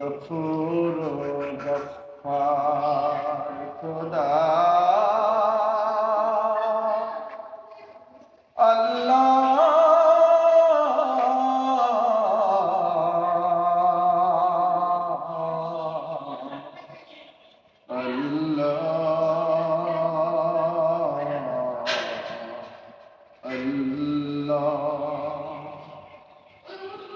গফুর গফার খোদা।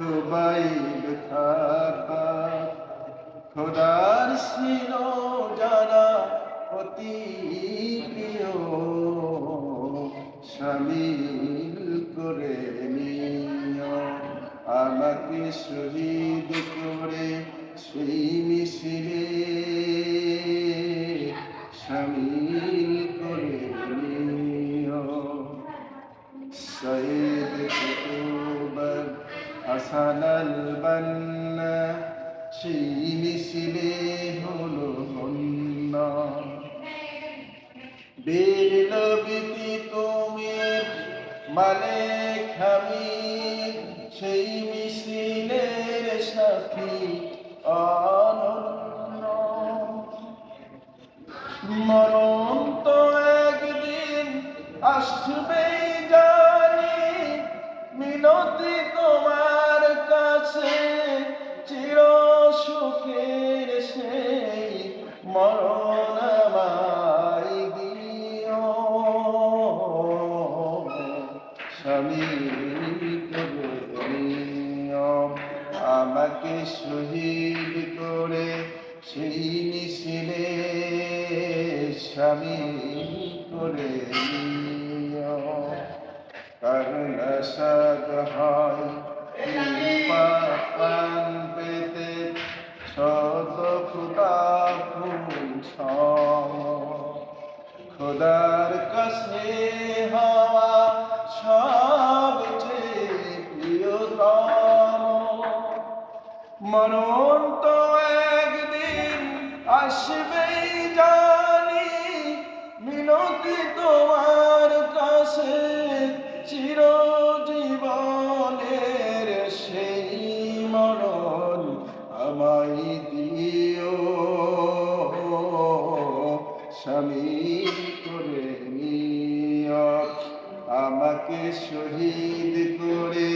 খুবাইব থাকা খোদার ছিল যারা অতি প্রিয়। সামিল করে নিও আমাকে শহীদ করে আল বান্না সেই মিছিলে হলো হন্না বীর নবীতি তুমির মালিক হামিদ সেই মিছিলের সাথী অনন্য। মরণ তো একদিন আসবেই জানি, মিনতি তোমার মরণ আমায় দিও। স্বামী আমাকে শহীদ করে সেই মিছিলে সামিল করে কারণ আসাদ হয় কাছে হওয়া সবচেয়ে প্রিয়তম মরণ তো একদিন আসবেই জানি স্বামী করে নিও আমাকে শহীদ করে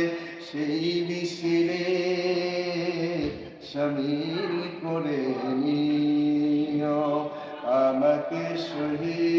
সেই মিছিলে স্বামীর করে নিও আমাকে শহীদ